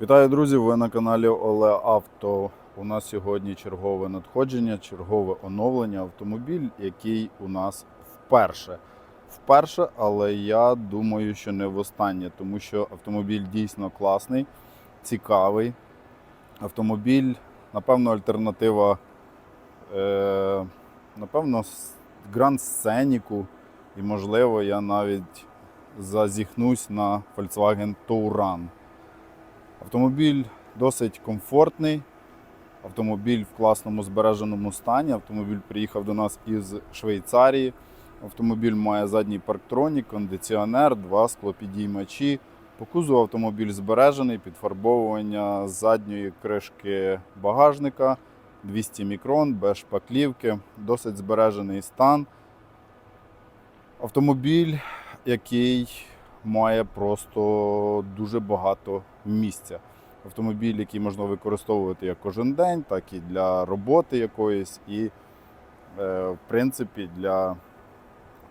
Вітаю, друзі! Ви на каналі Оле Авто. У нас сьогодні чергове надходження, чергове оновлення. Автомобіль, який у нас вперше. Вперше, але я думаю, що не востаннє, тому що автомобіль дійсно класний, цікавий. Автомобіль, напевно, альтернатива, е, напевно, Гранд Сценіку. І, можливо, я навіть зазіхнусь на Volkswagen Touran. Автомобіль досить комфортний, автомобіль в класному збереженому стані. Автомобіль приїхав до нас із Швейцарії. Автомобіль має задній парктронік, кондиціонер, два склопідіймачі. По кузову автомобіль збережений, підфарбовування задньої кришки багажника 200 мікрон, без шпаклівки, досить збережений стан. Автомобіль, який має просто дуже багато місця. Автомобіль, який можна використовувати як кожен день, так і для роботи якоїсь, і, е, в принципі, для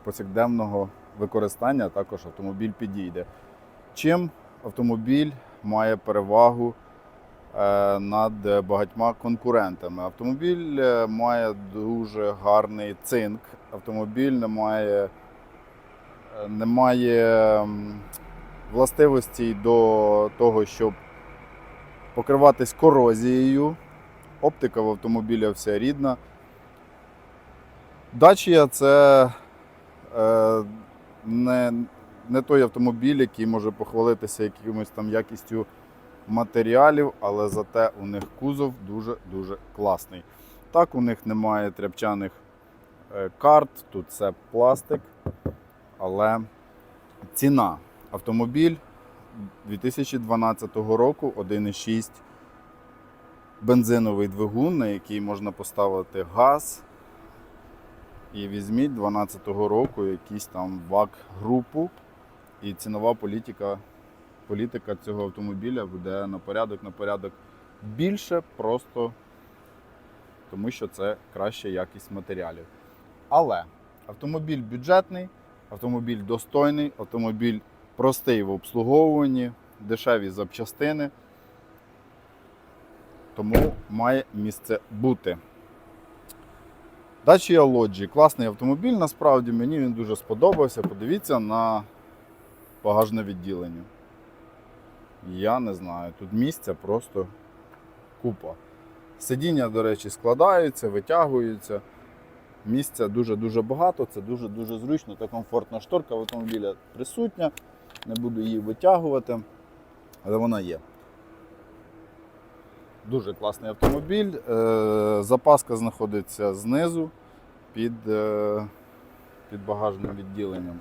повсякденного використання також автомобіль підійде. Чим автомобіль має перевагу е, над багатьма конкурентами? Автомобіль е, має дуже гарний цинк, автомобіль не має немає властивостей до того, щоб покриватись корозією. Оптика в автомобіля вся рідна. Dacia це е, не, не той автомобіль, який може похвалитися якимось там якістю матеріалів, але зате у них кузов дуже-дуже класний. Так, у них немає тряпчаних е, карт, тут це пластик. Але ціна. Автомобіль 2012 року 1,6 бензиновий двигун, на який можна поставити газ. І візьміть 2012 року якийсь там ВАК-групу. І цінова політика, політика цього автомобіля буде на порядок на порядок більше, просто тому що це краща якість матеріалів. Але автомобіль бюджетний. Автомобіль достойний, автомобіль простий в обслуговуванні, дешеві запчастини. Тому має місце бути. Dacia Logi. Класний автомобіль, насправді мені він дуже сподобався. Подивіться на багажне відділення. Я не знаю, тут місця просто купа. Сидіння, до речі, складаються, витягуються. Місця дуже-дуже багато, це дуже-дуже зручно та комфортна шторка в автомобіля присутня. Не буду її витягувати, але вона є. Дуже класний автомобіль. Е, Запаска знаходиться знизу під, е, під багажним відділенням.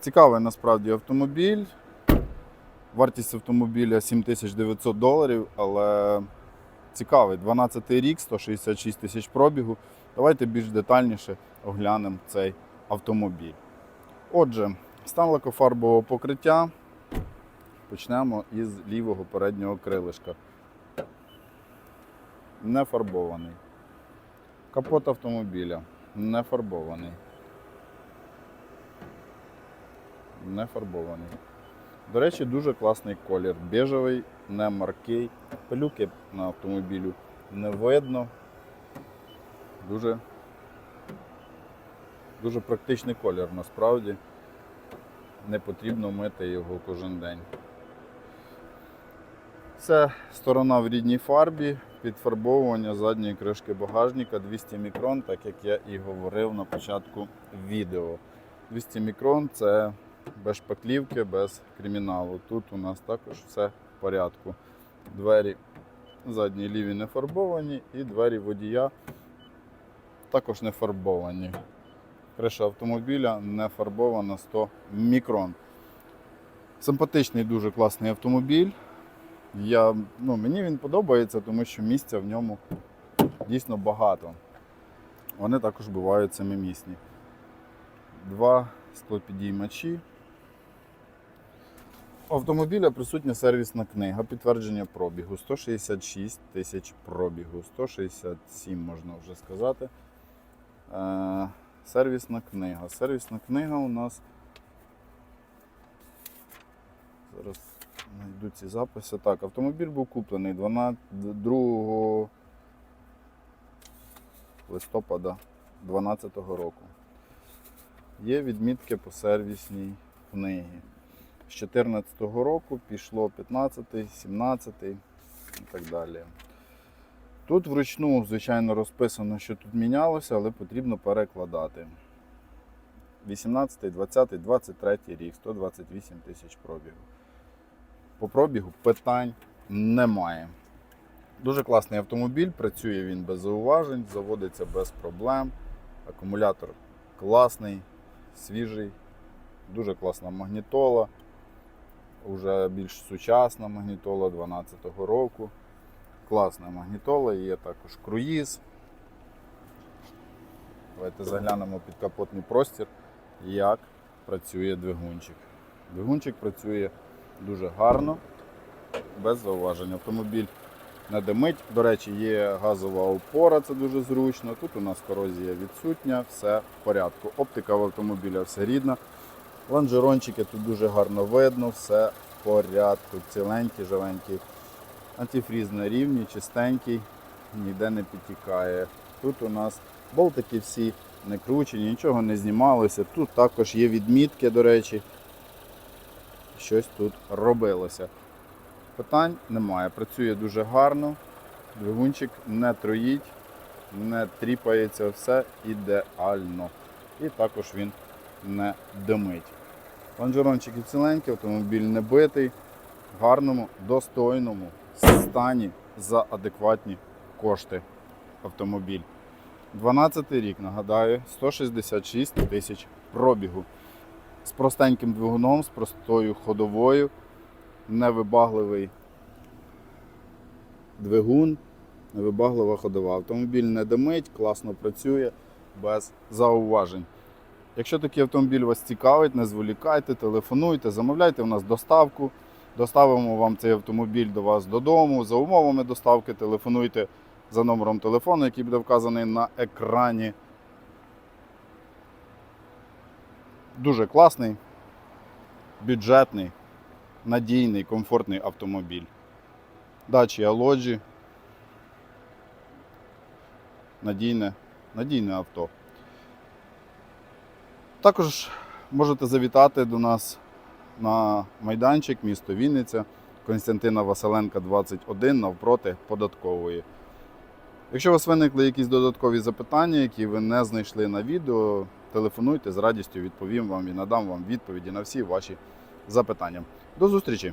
Цікавий насправді автомобіль. Вартість автомобіля 7900 доларів, але цікавий. 12 рік, 166 тисяч пробігу. Давайте більш детальніше оглянемо цей автомобіль. Отже, стан лакофарбового покриття. Почнемо із лівого переднього крилишка. Не фарбований. Капот автомобіля не фарбований. Не фарбований. До речі, дуже класний колір. Бежевий, не маркий. Пилюки на автомобілю не видно. Дуже, дуже практичний колір насправді. Не потрібно мити його кожен день. Це сторона в рідній фарбі, підфарбовування задньої кришки багажника 200 мікрон, так як я і говорив на початку відео. 200 мікрон це без шпаклівки, без криміналу. Тут у нас також все в порядку. Двері задні ліві не фарбовані і двері водія також не фарбовані. Криша автомобіля не фарбована 100 мікрон. Симпатичний, дуже класний автомобіль. Я, ну, мені він подобається, тому що місця в ньому дійсно багато. Вони також бувають самомісні. Два склопідіймачі. У автомобіля присутня сервісна книга, підтвердження пробігу. 166 тисяч пробігу, 167 можна вже сказати. Е, сервісна книга. Сервісна книга у нас. Зараз Найду ці записи. Так, автомобіль був куплений 12, 2 листопада 2012 року. Є відмітки по сервісній книгі. З 2014 року пішло 15, 17 і так далі. Тут вручну, звичайно, розписано, що тут мінялося, але потрібно перекладати. 18, 20, 23 рік, 128 тисяч пробігу. По пробігу питань немає. Дуже класний автомобіль, працює він без зауважень, заводиться без проблем. Акумулятор класний, свіжий, дуже класна магнітола. Уже більш сучасна магнітола 12-го року. Класна магнітола, є також круїз. Давайте заглянемо під капотний простір, як працює двигунчик. Двигунчик працює дуже гарно, без зауважень. Автомобіль не димить. До речі, є газова опора, це дуже зручно. Тут у нас корозія відсутня, все в порядку. Оптика в автомобіля все рідна. Лонжерончики тут дуже гарно видно, все в порядку. Ціленькі, живенькі. Антифріз на рівні, чистенький, ніде не підтікає. Тут у нас болтики всі не кручені, нічого не знімалося. Тут також є відмітки, до речі. Щось тут робилося. Питань немає. Працює дуже гарно. Двигунчик не троїть, не тріпається, все ідеально. І також він не димить. Лонжерончики ціленькі, автомобіль не битий, гарному, достойному стані за адекватні кошти автомобіль. 12 рік, нагадаю, 166 тисяч пробігу. З простеньким двигуном, з простою ходовою, невибагливий двигун, невибаглива ходова. Автомобіль не димить, класно працює, без зауважень. Якщо такий автомобіль вас цікавить, не зволікайте, телефонуйте, замовляйте у нас доставку. Доставимо вам цей автомобіль до вас додому. За умовами доставки телефонуйте за номером телефону, який буде вказаний на екрані. Дуже класний, бюджетний, надійний, комфортний автомобіль. Дачі Алоджі. Надійне, надійне авто. Також можете завітати до нас на майданчик місто Вінниця Константина Василенка 21 навпроти податкової. Якщо у вас виникли якісь додаткові запитання, які ви не знайшли на відео, телефонуйте з радістю відповім вам і надам вам відповіді на всі ваші запитання. До зустрічі!